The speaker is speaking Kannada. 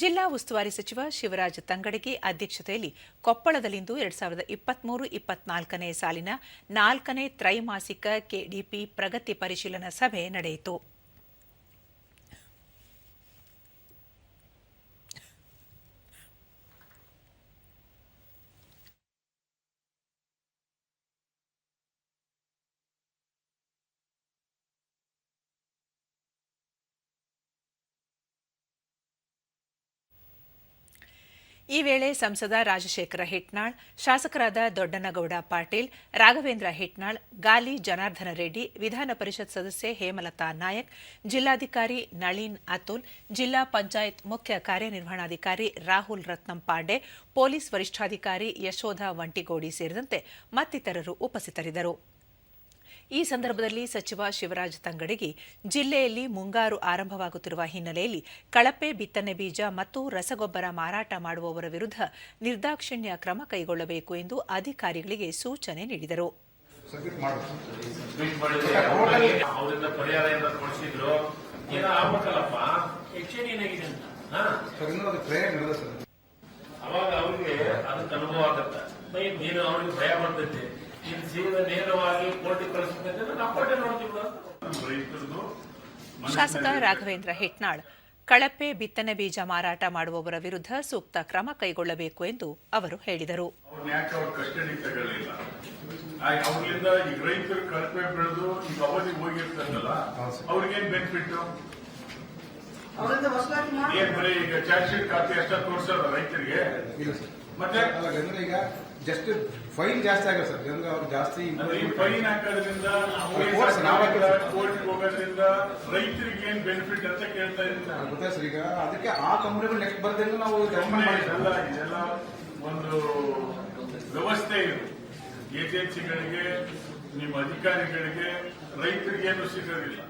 ಜಿಲ್ಲಾ ಉಸ್ತುವಾರಿ ಸಚಿವ ಶಿವರಾಜ್ ತಂಗಡಗಿ ಅಧ್ಯಕ್ಷತೆಯಲ್ಲಿ ಕೊಪ್ಪಳದಲ್ಲಿಂದು ಎರಡ್ ಸಾವಿರದ ಇಪ್ಪತ್ಮೂರು, ಇಪ್ಪತ್ನಾಲ್ಕನೇ ಸಾಲಿನ ನಾಲ್ಕನೇ ತ್ರೈಮಾಸಿಕ ಕೆಡಿಪಿ ಪ್ರಗತಿ ಪರಿಶೀಲನಾ ಸಭೆ ನಡೆಯಿತು. ಈ ವೇಳೆ ಸಂಸದ ರಾಜಶೇಖರ ಹಿಟ್ನಾಳ್ ಶಾಸಕರಾದ ದೊಡ್ಡನಗೌಡ ಪಾಟೀಲ್, ರಾಘವೇಂದ್ರ ಹಿಟ್ನಾಳ್ ಗಾಲಿ ಜನಾರ್ದನ ರೆಡ್ಡಿ, ವಿಧಾನ ಪರಿಷತ್ ಸದಸ್ಯೆ ಹೇಮಲತಾ ನಾಯಕ್, ಜಿಲ್ಲಾಧಿಕಾರಿ ನಳಿನ್ ಅತುಲ್, ಜಿಲ್ಲಾ ಪಂಚಾಯತ್ ಮುಖ್ಯ ಕಾರ್ಯನಿರ್ವಹಣಾಧಿಕಾರಿ ರಾಹುಲ್ ರತ್ನಂ ಪಾಂಡೆ, ಪೊಲೀಸ್ ವರಿಷ್ಠಾಧಿಕಾರಿ ಯಶೋಧ ವಂಟಿಗೋಡಿ ಸೇರಿದಂತೆ ಮತ್ತಿತರರು ಉಪಸ್ಥಿತರಿದ್ದರು. ಈ ಸಂದರ್ಭದಲ್ಲಿ ಸಚಿವ ಶಿವರಾಜ್ ತಂಗಡಗಿ ಜಿಲ್ಲೆಯಲ್ಲಿ ಮುಂಗಾರು ಆರಂಭವಾಗುತ್ತಿರುವ ಹಿನ್ನೆಲೆಯಲ್ಲಿ ಕಳಪೆ ಬಿತ್ತನೆ ಬೀಜ ಮತ್ತು ರಸಗೊಬ್ಬರ ಮಾರಾಟ ಮಾಡುವವರ ವಿರುದ್ಧ ನಿರ್ದಾಕ್ಷಿಣ್ಯ ಕ್ರಮ ಕೈಗೊಳ್ಳಬೇಕು ಎಂದು ಅಧಿಕಾರಿಗಳಿಗೆ ಸೂಚನೆ ನೀಡಿದರು. ಅವಾಗ ಅವ್ರಿಗೆ ಅದಕ್ಕೆ ಅನುಭವ ಆಗತ್ತೆ. ನೀನು ಅವ್ರಿಗೆ ಭಯ ಬರ್ತೈತಿ ನೀನು ಸೀದಾ ನೇರವಾಗಿ ಕೋರ್ಟಿಗೆ ಕಳಿಸ್ಬೇಕಂದ್ರೆ ನಾವು ಕೋರ್ಟೆ ನೋಡ್ತೀವಿ ರೈತರದು ಶಾಸಕ ರಾಘವೇಂದ್ರ ಹೆಟ್ನಾಳ್ ಕಳಪೆ ಬಿತ್ತನೆ ಬೀಜ ಮಾರಾಟ ಮಾಡುವವರ ವಿರುದ್ಧ ಸೂಕ್ತ ಕ್ರಮ ಕೈಗೊಳ್ಳಬೇಕು ಎಂದು ಅವರು ಹೇಳಿದರು. ಅವರಿಂದ ಈಗ ರೈತರು ಕಳಪೆ ಬೆಳೆದು ಈಗ ಅವಧಿ ಹೋಗಿರ್ತಾರಲ್ಲ. ಅವ್ರಿಗೇನ್ ಬೆನಿಫಿಟ್ ಏನ್ ಬರೀ ಈಗ ಚಾರ್ಜ್ ಶೀಟ್ ಕಾಪಿ ಅಷ್ಟ ತೋರ್ಸೋದ ರೈತರಿಗೆ? ಮತ್ತೆ? ಅಲ್ಲ ಅಂದ್ರೆ ಈಗ ಜಸ್ಟ್ ಫೈನ್ ಜಾಸ್ತಿ ಆಗ ಸರ್. ಜನರು ಅವ್ರು ಜಾಸ್ತಿ ಫೈನ್ ಹಾಕೋದ್ರಿಂದ. ಕೋರ್ಟ್ ಹೋಗೋದ್ರಿಂದ ರೈತರಿಗೆ ಏನ್ ಬೆನಿಫಿಟ್ ಅಂತ ಕೇಳ್ತಾ ಇದ್ದೀನಿ. ಗೊತ್ತಾ ಸರ್ ಈಗ ಅದಕ್ಕೆ ಆ ಕಂಪ್ನಿಗಳು ನೆಕ್ಸ್ಟ್ ಬರ್ದಂಗೆ ನಾವು ಇದೆಲ್ಲ ಇದೆಲ್ಲ ಒಂದು ವ್ಯವಸ್ಥೆ ಇದು. ಏಜೆನ್ಸಿಗಳಿಗೆ ನಿಮ್ಮ ಅಧಿಕಾರಿಗಳಿಗೆ ರೈತರಿಗೇನು ಸಿಗೋದಿಲ್ಲ.